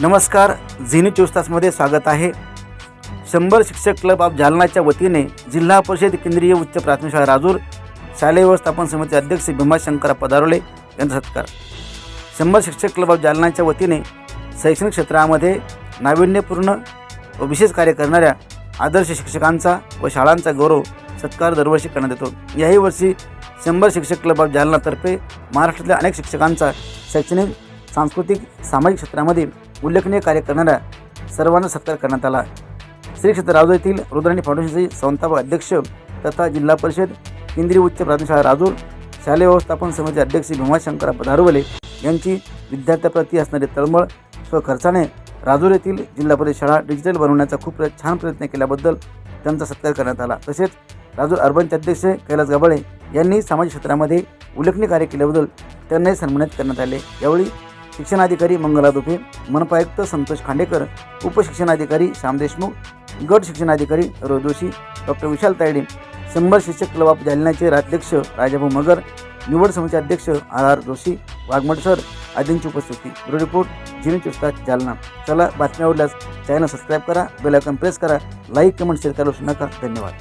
नमस्कार झिनी चोवीस तासमध्ये स्वागत आहे. शंभर शिक्षक क्लब ऑफ जालनाच्या वतीने जिल्हा परिषद केंद्रीय उच्च प्राथमिक शाळा राजूर शालेय व्यवस्थापन समिती अध्यक्ष भीमाशंकर पदारोले यांचा सत्कार. शंभर शिक्षक क्लब ऑफ जालनाच्या वतीने शैक्षणिक क्षेत्रामध्ये नाविन्यपूर्ण व विशेष कार्य करणाऱ्या आदर्श शिक्षकांचा व शाळांचा गौरव सत्कार दरवर्षी करण्यात येतो. याही वर्षी शंभर शिक्षक क्लब ऑफ जालनातर्फे महाराष्ट्रातल्या अनेक शिक्षकांचा शैक्षणिक सांस्कृतिक सामाजिक क्षेत्रामध्ये उल्लेखनीय कार्य करणाऱ्या सर्वांना सत्कार करण्यात आला. श्री क्षेत्र राजूर येथील रुद्राणी फाउंडेशनचे संस्थापक अध्यक्ष तथा जिल्हा परिषद केंद्रीय उच्च प्राथमिक शाळा राजूर शालेय व्यवस्थापन समिती अध्यक्ष भीमाशंकर पधारवले यांची विद्यार्थ्याप्रती असणारी तळमळ स्वखर्चाने राजूर येथील जिल्हा परिषद शाळा डिजिटल बनवण्याचा खूप छान प्रयत्न केल्याबद्दल त्यांचा सत्कार करण्यात आला. तसेच राजूर अर्बनचे अध्यक्ष कैलास गबाळे यांनी सामाजिक क्षेत्रामध्ये उल्लेखनीय कार्य केल्याबद्दल त्यांनाही सन्मानित करण्यात आले. यावेळी शिक्षणाधिकारी मंगला दुफे मनपा आयुक्त संतोष खांडेकर उपशिक्षणाधिकारी श्याम देशमुख गट शिक्षणाधिकारी रोजोशी जोशी डॉक्टर विशाल तायडे शंभर शिक्षक क्लब ऑफ जालन्याचे राज्याध्यक्ष राजाभाऊ मगर निवड समिती अध्यक्ष R R Joshi Waghmat sir आदींची उपस्थिती. ब्युरो रिपोर्ट जिनी चुस्तात जालना. चला बातम्या आवडल्यास चॅनल सबस्क्राईब करा बेल आयकॉन प्रेस करा लाईक कमेंट शेअर करायला नका. धन्यवाद.